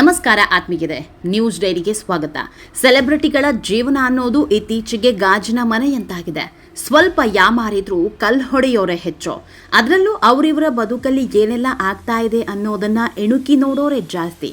ನಮಸ್ಕಾರ ಆತ್ಮೀಗಿದೆ ನ್ಯೂಸ್ ಡೈರಿಗೆ ಸ್ವಾಗತ. ಸೆಲೆಬ್ರಿಟಿಗಳ ಜೀವನ ಅನ್ನೋದು ಇತ್ತೀಚೆಗೆ ಗಾಜಿನ ಮನೆಯಂತಾಗಿದೆ. ಸ್ವಲ್ಪ ಯಾಮಾರಿದ್ರೂ ಕಲ್ ಹೊಡೆಯೋರೇ ಹೆಚ್ಚು. ಅದರಲ್ಲೂ ಅವರಿವರ ಬದುಕಲ್ಲಿ ಏನೆಲ್ಲ ಆಗ್ತಾ ಇದೆ ಅನ್ನೋದನ್ನ ಎಣುಕಿ ನೋಡೋರೆ ಜಾಸ್ತಿ.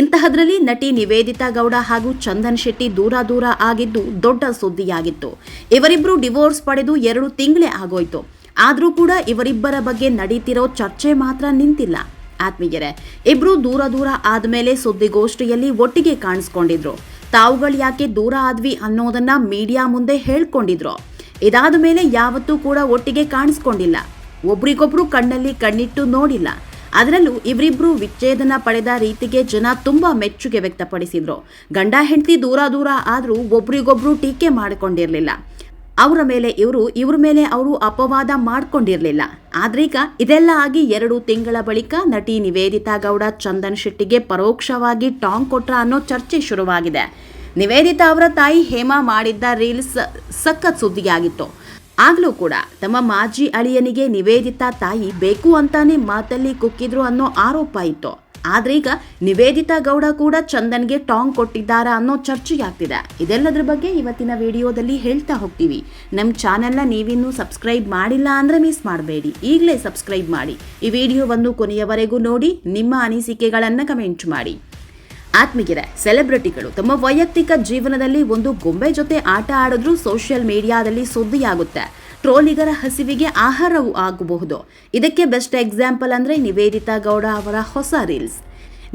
ಇಂತಹದ್ರಲ್ಲಿ ನಟಿ ನಿವೇದಿತಾ ಗೌಡ ಹಾಗೂ ಚಂದನ್ ಶೆಟ್ಟಿ ದೂರ ದೂರ ಆಗಿದ್ದು ದೊಡ್ಡ ಸುದ್ದಿಯಾಗಿತ್ತು. ಇವರಿಬ್ರು ಡಿವೋರ್ಸ್ ಪಡೆದು ಎರಡು ತಿಂಗಳೇ ಆಗೋಯ್ತು. ಆದರೂ ಕೂಡ ಇವರಿಬ್ಬರ ಬಗ್ಗೆ ನಡೀತಿರೋ ಚರ್ಚೆ ಮಾತ್ರ ನಿಂತಿಲ್ಲ. ಆತ್ಮೀಯರೇ, ಇಬ್ರು ದೂರ ದೂರ ಆದ್ಮೇಲೆ ಸುದ್ದಿಗೋಷ್ಠಿಯಲ್ಲಿ ಒಟ್ಟಿಗೆ ಕಾಣಿಸ್ಕೊಂಡಿದ್ರು. ತಾವುಗಳು ಯಾಕೆ ದೂರ ಆದ್ವಿ ಅನ್ನೋದನ್ನ ಮೀಡಿಯಾ ಮುಂದೆ ಹೇಳ್ಕೊಂಡಿದ್ರು. ಇದಾದ ಮೇಲೆ ಯಾವತ್ತೂ ಕೂಡ ಒಟ್ಟಿಗೆ ಕಾಣಿಸ್ಕೊಂಡಿಲ್ಲ. ಒಬ್ರಿಗೊಬ್ರು ಕಣ್ಣಲ್ಲಿ ಕಣ್ಣಿಟ್ಟು ನೋಡಿಲ್ಲ. ಅದರಲ್ಲೂ ಇವರಿಬ್ರು ವಿಚ್ಛೇದನ ಪಡೆದ ರೀತಿಗೆ ಜನ ತುಂಬಾ ಮೆಚ್ಚುಗೆ ವ್ಯಕ್ತಪಡಿಸಿದ್ರು. ಗಂಡ ಹೆಂಡತಿ ದೂರ ದೂರ ಆದರೂ ಒಬ್ರಿಗೊಬ್ರು ಟೀಕೆ ಮಾಡಿಕೊಂಡಿರ್ಲಿಲ್ಲ. ಅವರ ಮೇಲೆ ಇವರು, ಇವ್ರ ಮೇಲೆ ಅವರು ಅಪವಾದ ಮಾಡಿಕೊಂಡಿರಲಿಲ್ಲ. ಆದ್ರೀಗ ಇದೆಲ್ಲ ಆಗಿ ಎರಡು ತಿಂಗಳ ಬಳಿಕ ನಟಿ ನಿವೇದಿತಾ ಗೌಡ ಚಂದನ್ ಶೆಟ್ಟಿಗೆ ಪರೋಕ್ಷವಾಗಿ ಟಾಂಗ್ ಕೊಟ್ರ ಅನ್ನೋ ಚರ್ಚೆ ಶುರುವಾಗಿದೆ. ನಿವೇದಿತಾ ಅವರ ತಾಯಿ ಹೇಮಾ ಮಾಡಿದ್ದ ರೀಲ್ಸ್ ಸಖತ್ ಸುದ್ದಿಯಾಗಿತ್ತು. ಆಗ್ಲೂ ಕೂಡ ತಮ್ಮ ಮಾಜಿ ಅಳಿಯನಿಗೆ ನಿವೇದಿತಾ ತಾಯಿ ಬೇಕು ಅಂತಾನೆ ಮಾತಲ್ಲಿ ಕುಕ್ಕಿದ್ರು ಅನ್ನೋ ಆರೋಪ ಇತ್ತು. ಆದ್ರೀಗ ನಿವೇದಿತಾ ಗೌಡ ಕೂಡ ಚಂದನ್ಗೆ ಟಾಂಗ್ ಕೊಟ್ಟಿದ್ದಾರಾ ಅನ್ನೋ ಚರ್ಚೆಯಾಗ್ತಿದೆ ಇದೆಲ್ಲದ್ರ ಬಗ್ಗೆ ಇವತ್ತಿನ ವಿಡಿಯೋದಲ್ಲಿ ಹೇಳ್ತಾ ಹೋಗ್ತೀವಿ. ನಮ್ಮ ಚಾನೆಲ್ನ ನೀವಿನ್ನೂ ಸಬ್ಸ್ಕ್ರೈಬ್ ಮಾಡಿಲ್ಲ ಅಂದ್ರೆ ಮಿಸ್ ಮಾಡಬೇಡಿ. ಈಗಲೇ ಸಬ್ಸ್ಕ್ರೈಬ್ ಮಾಡಿ. ಈ ವಿಡಿಯೋವನ್ನು ಕೊನೆಯವರೆಗೂ ನೋಡಿ, ನಿಮ್ಮ ಅನಿಸಿಕೆಗಳನ್ನು ಕಮೆಂಟ್ ಮಾಡಿ. ಆತ್ಮೀಯರೇ, ಸೆಲೆಬ್ರಿಟಿಗಳು ತಮ್ಮ ವೈಯಕ್ತಿಕ ಜೀವನದಲ್ಲಿ ಒಂದು ಗೊಂಬೆ ಜೊತೆ ಆಟ ಆಡಿದ್ರೂ ಸೋಷಿಯಲ್ ಮೀಡಿಯಾದಲ್ಲಿ ಸುದ್ದಿಯಾಗುತ್ತೆ. ಟ್ರೋಲಿಗರ ಹಸಿವಿಗೆ ಆಹಾರವೂ ಆಗಬಹುದು. ಇದಕ್ಕೆ ಬೆಸ್ಟ್ ಎಕ್ಸಾಂಪಲ್ ಅಂದರೆ ನಿವೇದಿತಾ ಗೌಡ ಅವರ ಹೊಸ ರೀಲ್ಸ್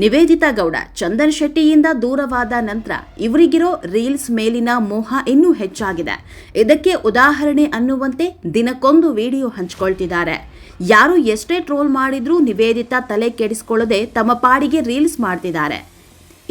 ನಿವೇದಿತಾ ಗೌಡ ಚಂದನ್ ಶೆಟ್ಟಿಯಿಂದ ದೂರವಾದ ನಂತರ ಇವರಿಗಿರೋ ರೀಲ್ಸ್ ಮೇಲಿನ ಮೋಹ ಇನ್ನೂ ಹೆಚ್ಚಾಗಿದೆ. ಇದಕ್ಕೆ ಉದಾಹರಣೆ ಅನ್ನುವಂತೆ ದಿನಕ್ಕೊಂದು ವಿಡಿಯೋ ಹಂಚಿಕೊಳ್ತಿದ್ದಾರೆ. ಯಾರು ಎಷ್ಟೇ ಟ್ರೋಲ್ ಮಾಡಿದ್ರೂ ನಿವೇದಿತಾ ತಲೆ ಕೆಡಿಸ್ಕೊಳ್ಳದೆ ತಮ್ಮ ಪಾಡಿಗೆ ರೀಲ್ಸ್ ಮಾಡ್ತಿದ್ದಾರೆ.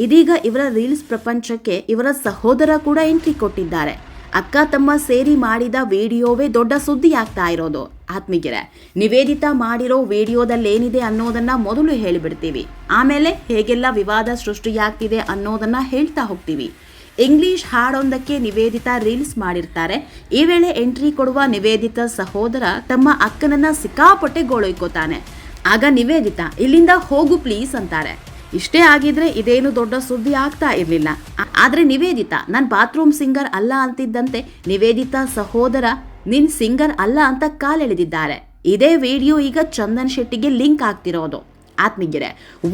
ಇದೀಗ ಇವರ ರೀಲ್ಸ್ ಪ್ರಪಂಚಕ್ಕೆ ಇವರ ಸಹೋದರ ಕೂಡ ಎಂಟ್ರಿ ಕೊಟ್ಟಿದ್ದಾರೆ. ಅಕ್ಕ ತಮ್ಮ ಸೇರಿ ಮಾಡಿದ ವಿಡಿಯೋವೇ ದೊಡ್ಡ ಸುದ್ದಿ ಆಗ್ತಾ ಇರೋದು. ಆತ್ಮೀಗೆರೆ ನಿವೇದಿತಾ ಮಾಡಿರೋ ವಿಡಿಯೋದಲ್ಲೇನಿದೆ ಅನ್ನೋದನ್ನ ಮೊದಲು ಹೇಳಿಬಿಡ್ತೀವಿ. ಆಮೇಲೆ ಹೇಗೆಲ್ಲ ವಿವಾದ ಸೃಷ್ಟಿಯಾಗ್ತಿದೆ ಅನ್ನೋದನ್ನ ಹೇಳ್ತಾ ಹೋಗ್ತೀವಿ. ಇಂಗ್ಲಿಷ್ ಹಾಡೊಂದಕ್ಕೆ ನಿವೇದಿತಾ ರೀಲ್ಸ್ ಮಾಡಿರ್ತಾರೆ. ಈ ವೇಳೆ ಎಂಟ್ರಿ ಕೊಡುವ ನಿವೇದಿತಾ ಸಹೋದರ ತಮ್ಮ ಅಕ್ಕನನ್ನ ಸಿಕ್ಕಾಪಟ್ಟೆ ಗೋಳೊಯ್ಕೋತಾನೆ ಆಗ ನಿವೇದಿತಾ, ಇಲ್ಲಿಂದ ಹೋಗು ಪ್ಲೀಸ್ ಅಂತಾರೆ. ಇಷ್ಟೇ ಆಗಿದ್ರೆ ಇದೇನು ದೊಡ್ಡ ಸುದ್ದಿ ಆಗ್ತಾ ಇರಲಿಲ್ಲ. ಆದ್ರೆ ನಿವೇದಿತಾ, ನಾನು ಬಾತ್ರೂಮ್ ಸಿಂಗರ್ ಅಲ್ಲ ಅಂತಿದ್ದಂತೆ ನಿವೇದಿತಾ ಸಹೋದರ, ನಿನ್ ಸಿಂಗರ್ ಅಲ್ಲ ಅಂತ ಕಾಲೆಳೆದಿದ್ದಾರೆ. ಇದೇ ವಿಡಿಯೋ ಈಗ ಚಂದನ್ ಶೆಟ್ಟಿಗೆ ಲಿಂಕ್ ಆಗ್ತಿರೋದು. ಆತ್ಮೀಗಿರೆ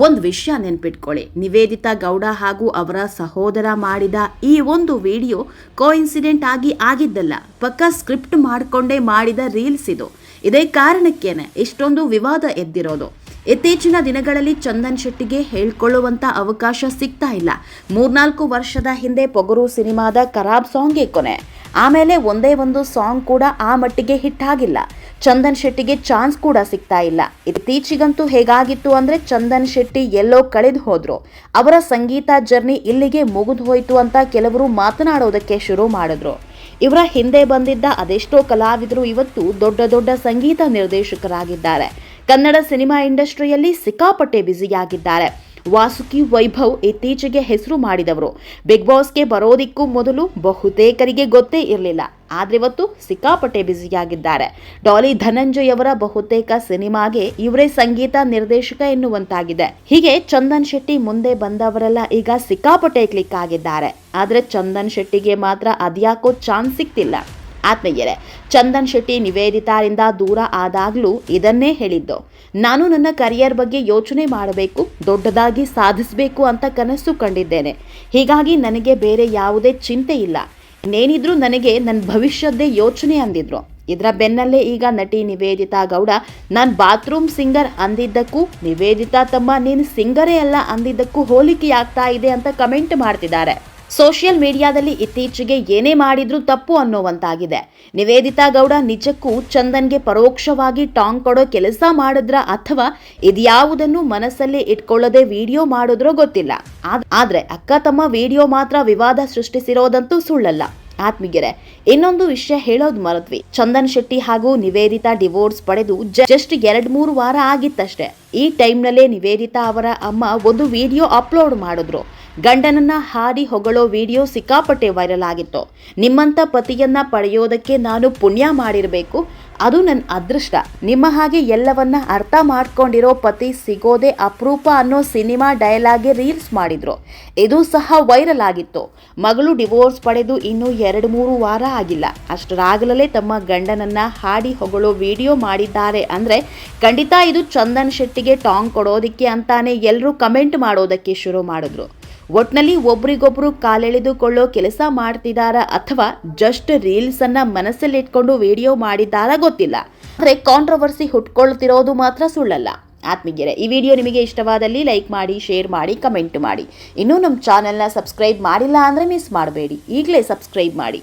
ಒಂದು ವಿಷಯ ನೆನ್ಪಿಟ್ಕೊಳ್ಳಿ. ನಿವೇದಿತಾ ಗೌಡ ಹಾಗೂ ಅವರ ಸಹೋದರ ಮಾಡಿದ ಈ ಒಂದು ವಿಡಿಯೋ ಕೋಇನ್ಸಿಡೆಂಟ್ ಆಗಿ ಆಗಿದ್ದಲ್ಲ. ಪಕ್ಕ ಸ್ಕ್ರಿಪ್ಟ್ ಮಾಡಿಕೊಂಡೇ ಮಾಡಿದ ರೀಲ್ಸ್ ಇದು. ಇದೇ ಕಾರಣಕ್ಕೇನೆ ಇಷ್ಟೊಂದು ವಿವಾದ ಎದ್ದಿರೋದು. ಇತ್ತೀಚಿನ ದಿನಗಳಲ್ಲಿ ಚಂದನ್ ಶೆಟ್ಟಿಗೆ ಹೇಳ್ಕೊಳ್ಳುವಂಥ ಅವಕಾಶ ಸಿಗ್ತಾ ಇಲ್ಲ. ಮೂರ್ನಾಲ್ಕು ವರ್ಷದ ಹಿಂದೆ ಪೊಗರು ಸಿನಿಮಾದ ಖರಾಬ್ ಸಾಂಗೇ ಕೊನೆ. ಆಮೇಲೆ ಒಂದೇ ಒಂದು ಸಾಂಗ್ ಕೂಡ ಆ ಮಟ್ಟಿಗೆ ಹಿಟ್ ಆಗಿಲ್ಲ. ಚಂದನ್ ಶೆಟ್ಟಿಗೆ ಚಾನ್ಸ್ ಕೂಡ ಸಿಗ್ತಾ ಇಲ್ಲ. ಇತ್ತೀಚಿಗಂತೂ ಹೇಗಾಗಿತ್ತು ಅಂದ್ರೆ ಚಂದನ್ ಶೆಟ್ಟಿ ಎಲ್ಲೋ ಕಳೆದು ಹೋದ್ರು. ಅವರ ಸಂಗೀತ ಜರ್ನಿ ಇಲ್ಲಿಗೆ ಮುಗಿದು ಹೋಯ್ತು ಅಂತ ಕೆಲವರು ಮಾತನಾಡೋದಕ್ಕೆ ಶುರು ಮಾಡಿದ್ರು. ಇವರ ಹಿಂದೆ ಬಂದಿದ್ದ ಅದೆಷ್ಟೋ ಕಲಾವಿದರು ಇವತ್ತು ದೊಡ್ಡ ದೊಡ್ಡ ಸಂಗೀತ ನಿರ್ದೇಶಕರಾಗಿದ್ದಾರೆ. ಕನ್ನಡ ಸಿನಿಮಾ ಇಂಡಸ್ಟ್ರಿಯಲ್ಲಿ ಸಿಕ್ಕಾಪಟ್ಟೆ ಬ್ಯುಸಿಯಾಗಿದ್ದಾರೆ. ವಾಸುಕಿ, ವೈಭವ್ ಇತ್ತೀಚೆಗೆ ಹೆಸರು ಮಾಡಿದವರು. ಬಿಗ್ ಬಾಸ್ಗೆ ಬರೋದಿಕ್ಕೂ ಮೊದಲು ಬಹುತೇಕರಿಗೆ ಗೊತ್ತೇ ಇರಲಿಲ್ಲ. ಆದರೆ ಇವತ್ತು ಸಿಕ್ಕಾಪಟ್ಟೆ ಬ್ಯುಸಿಯಾಗಿದ್ದಾರೆ. ಡಾಲಿ ಧನಂಜಯ್ ಅವರ ಬಹುತೇಕ ಸಿನಿಮಾಗೆ ಇವರೇ ಸಂಗೀತ ನಿರ್ದೇಶಕ ಎನ್ನುವಂತಾಗಿದೆ. ಹೀಗೆ ಚಂದನ್ ಶೆಟ್ಟಿ ಮುಂದೆ ಬಂದವರೆಲ್ಲ ಈಗ ಸಿಕ್ಕಾಪಟ್ಟೆ ಕ್ಲಿಕ್ ಆಗಿದ್ದಾರೆ. ಆದರೆ ಚಂದನ್ ಶೆಟ್ಟಿಗೆ ಮಾತ್ರ ಅದ್ಯಾಕೋ ಚಾನ್ಸ್ ಸಿಕ್ತಿಲ್ಲ. ಆತ್ಮೀಯರೇ, ಚಂದನ್ ಶೆಟ್ಟಿ ನಿವೇದಿತಾರಿಂದ ದೂರ ಆದಾಗಲೂ ಇದನ್ನೇ ಹೇಳಿದ್ದು. ನಾನು ನನ್ನ ಕರಿಯರ್ ಬಗ್ಗೆ ಯೋಚನೆ ಮಾಡಬೇಕು, ದೊಡ್ಡದಾಗಿ ಸಾಧಿಸಬೇಕು ಅಂತ ಕನಸು ಕಂಡಿದ್ದೇನೆ. ಹೀಗಾಗಿ ನನಗೆ ಬೇರೆ ಯಾವುದೇ ಚಿಂತೆ ಇಲ್ಲ. ಇನ್ನೇನಿದ್ರೂ ನನಗೆ ನನ್ನ ಭವಿಷ್ಯದ್ದೇ ಯೋಚನೆ ಅಂದಿದ್ರು. ಇದರ ಬೆನ್ನಲ್ಲೇ ಈಗ ನಟಿ ನಿವೇದಿತಾ ಗೌಡ, ನಾನು ಬಾತ್ರೂಮ್ ಸಿಂಗರ್ ಅಂದಿದ್ದಕ್ಕೂ, ನಿವೇದಿತಾ ತಮ್ಮ ನೀನು ಸಿಂಗರೇ ಅಲ್ಲ ಅಂದಿದ್ದಕ್ಕೂ ಹೋಲಿಕೆಯಾಗ್ತಾ ಇದೆ ಅಂತ ಕಮೆಂಟ್ ಮಾಡ್ತಿದ್ದಾರೆ. ಸೋಷಿಯಲ್ ಮೀಡಿಯಾದಲ್ಲಿ ಇತ್ತೀಚೆಗೆ ಏನೇ ಮಾಡಿದ್ರೂ ತಪ್ಪು ಅನ್ನೋವಂತಾಗಿದೆ. ನಿವೇದಿತಾ ಗೌಡ ನಿಜಕ್ಕೂ ಚಂದನ್ಗೆ ಪರೋಕ್ಷವಾಗಿ ಟಾಂಗ್ ಕೊಡೋ ಕೆಲಸ ಮಾಡಿದ್ರ ಅಥವಾ ಇದ್ಯಾವುದನ್ನು ಮನಸ್ಸಲ್ಲೇ ಇಟ್ಕೊಳ್ಳದೆ ವಿಡಿಯೋ ಮಾಡಿದ್ರೋ ಗೊತ್ತಿಲ್ಲ. ಆದ್ರೆ ಅಕ್ಕ ತಮ್ಮ ವಿಡಿಯೋ ಮಾತ್ರ ವಿವಾದ ಸೃಷ್ಟಿಸಿರೋದಂತೂ ಸುಳ್ಳಲ್ಲ. ಆತ್ಮೀಗೆರೆ ಇನ್ನೊಂದು ವಿಷಯ ಹೇಳೋದು ಮರದ್ವಿ ಚಂದನ್ ಶೆಟ್ಟಿ ಹಾಗೂ ನಿವೇದಿತಾ ಡಿವೋರ್ಸ್ ಪಡೆದು ಜಸ್ಟ್ ಎರಡ್ ಮೂರು ವಾರ ಆಗಿತ್ತಷ್ಟೇ. ಈ ಟೈಮ್ನಲ್ಲೇ ನಿವೇದಿತಾ ಅವರ ಅಮ್ಮ ಒಂದು ವಿಡಿಯೋ ಅಪ್ಲೋಡ್ ಮಾಡಿದ್ರು. ಗಂಡನನ್ನ ಹಾಡಿ ಹೊಗಳೋ ವಿಡಿಯೋ ಸಿಕ್ಕಾಪಟ್ಟೆ ವೈರಲ್ ಆಗಿತ್ತು. ನಿಮ್ಮಂಥ ಪತಿಯನ್ನ ಪಡೆಯೋದಕ್ಕೆ ನಾನು ಪುಣ್ಯ ಮಾಡಿರಬೇಕು. ಅದು ನನ್ನ ಅದೃಷ್ಟ. ನಿಮ್ಮ ಹಾಗೆ ಎಲ್ಲವನ್ನ ಅರ್ಥ ಮಾಡ್ಕೊಂಡಿರೋ ಪತಿ ಸಿಗೋದೇ ಅಪರೂಪ ಅನ್ನೋ ಸಿನಿಮಾ ಡಯಲಾಗೆ ರೀಲ್ಸ್ ಮಾಡಿದ್ರು. ಇದು ಸಹ ವೈರಲ್ ಆಗಿತ್ತು. ಮಗಳು ಡಿವೋರ್ಸ್ ಪಡೆದು ಇನ್ನೂ ಎರಡು ಮೂರು ವಾರ ಆಗಿಲ್ಲ. ಅಷ್ಟರಾಗಲೇ ತಮ್ಮ ಗಂಡನನ್ನ ಹಾಡಿ ಹೊಗಳೋ ವಿಡಿಯೋ ಮಾಡಿದ್ದಾರೆ ಅಂದ್ರೆ ಖಂಡಿತ ಇದು ಚಂದನ್ ಶೆಟ್ಟಿಗೆ ಟಾಂಗ್ ಕೊಡೋದಕ್ಕೆ ಅಂತಾನೆ ಎಲ್ಲರೂ ಕಮೆಂಟ್ ಮಾಡೋದಕ್ಕೆ ಶುರು ಮಾಡಿದ್ರು. ಒಟ್ನಲ್ಲಿ ಒಬ್ರಿಗೊಬ್ರು ಕಾಲೆಳೆದುಕೊಳ್ಳೋ ಕೆಲಸ ಮಾಡ್ತಿದಾರ ಅಥವಾ ಜಸ್ಟ್ ರೀಲ್ಸ್ ಅನ್ನ ಮನಸ್ಸಲ್ಲಿಟ್ಕೊಂಡು ವಿಡಿಯೋ ಮಾಡಿದ್ದಾರ ಗೊತ್ತಿಲ್ಲ. ಆದ್ರೆ ಕಾಂಟ್ರವರ್ಸಿ ಹುಟ್ಕೊಳ್ತಿರೋದು ಮಾತ್ರ ಸುಳ್ಳಲ್ಲ. ಆತ್ಮೀಗೆರೆ ಈ ವಿಡಿಯೋ ನಿಮಗೆ ಇಷ್ಟವಾದಲ್ಲಿ ಲೈಕ್ ಮಾಡಿ ಶೇರ್ ಮಾಡಿ ಕಮೆಂಟ್ ಮಾಡಿ. ಇನ್ನೂ ನಮ್ಮ ಚಾನೆಲ್ನ ಸಬ್ಸ್ಕ್ರೈಬ್ ಮಾಡಿಲ್ಲ ಅಂದರೆ ಮಿಸ್ ಮಾಡಬೇಡಿ. ಈಗಲೇ ಸಬ್ಸ್ಕ್ರೈಬ್ ಮಾಡಿ.